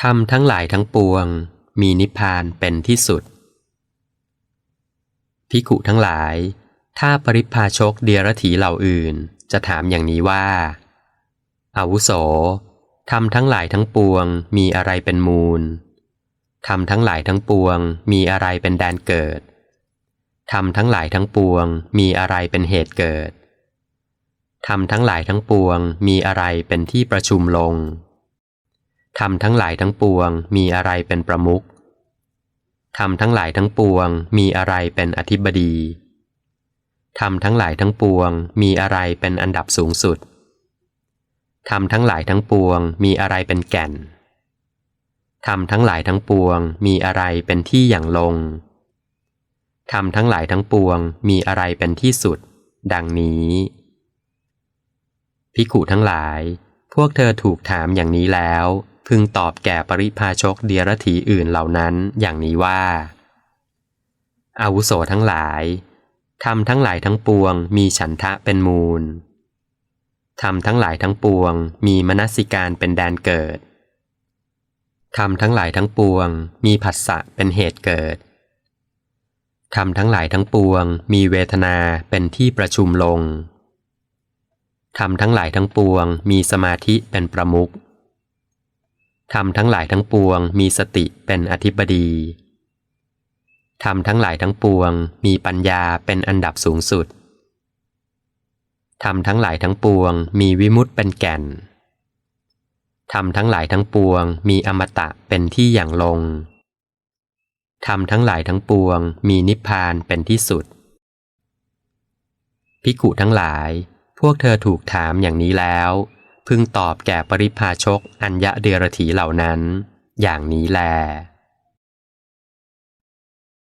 ธรรมทั้งหลายทั้งปวง มีนิพพานเป็นที่สุดพิขุทั้งหลาย ถ้าปริพาชกเดียรถีเหล่าอื่น จะถามอย่างนี้ว่าอาวุโสธรรมทั้งหลายทั้งปวง มีอะไรเป็นมูลธรรมทั้งหลายทั้งปวง มีอะไรเป็นแดนเกิดธรรมทั้งหลายทั้งปวง มีอะไรเป็นเหตุเกิดธรรมทั้งหลายทั้งปวง มีอะไรเป็นที่ประชุมลง ธรรมทั้งหลายทั้งปวงมีอะไรเป็นประมุขธรรมทั้งหลายทั้งปวงมีอะไรเป็นอธิบดีธรรมทั้งหลายทั้งปวงมีอะไรเป็นอันดับสูงสุดธรรมทั้งหลายทั้งปวงมีอะไรเป็นแก่นธรรมทั้งหลายทั้งปวงมีอะไรเป็นที่อย่างลงธรรมทั้งหลายทั้งปวงมีอะไรเป็นที่สุด ดังนี้พิขุทั้งหลาย พวกเธอถูกถามอย่างนี้แล้ว พึงตอบแก่ปริพาชกเดียรถีอื่นเหล่านั้นอย่างนี้ว่า อาวุโสทั้งหลายธรรมทั้งหลายทั้งปวงมีฉันทะเป็นมูลธรรมทั้งหลายทั้งปวงมีมนสิการเป็นแดนเกิดธรรมทั้งหลายทั้งปวงมีผัสสะเป็นเหตุเกิดธรรมทั้งหลายทั้งปวงมีเวทนาเป็นที่ประชุมลงธรรมทั้งหลายทั้งปวงมีสมาธิเป็นประมุข ธรรมทั้งหลายทั้งปวงมีสติเป็นอธิบดีธรรมทั้งหลายทั้งปวงมีปัญญาเป็นอันดับสูงสุดธรรมทั้งหลายทั้งปวงมีวิมุตเป็นแก่นธรรมทั้งหลายทั้งปวงมีอมตะเป็นที่อย่างลงธรรมทั้งหลายทั้งปวงมีนิพพานเป็นที่สุด พิกุทั้งหลาย พวกเธอถูกถามอย่างนี้แล้ว พึงตอบแก่ปริพาชกอัญญะเดรถีเหล่านั้น อย่างนี้แล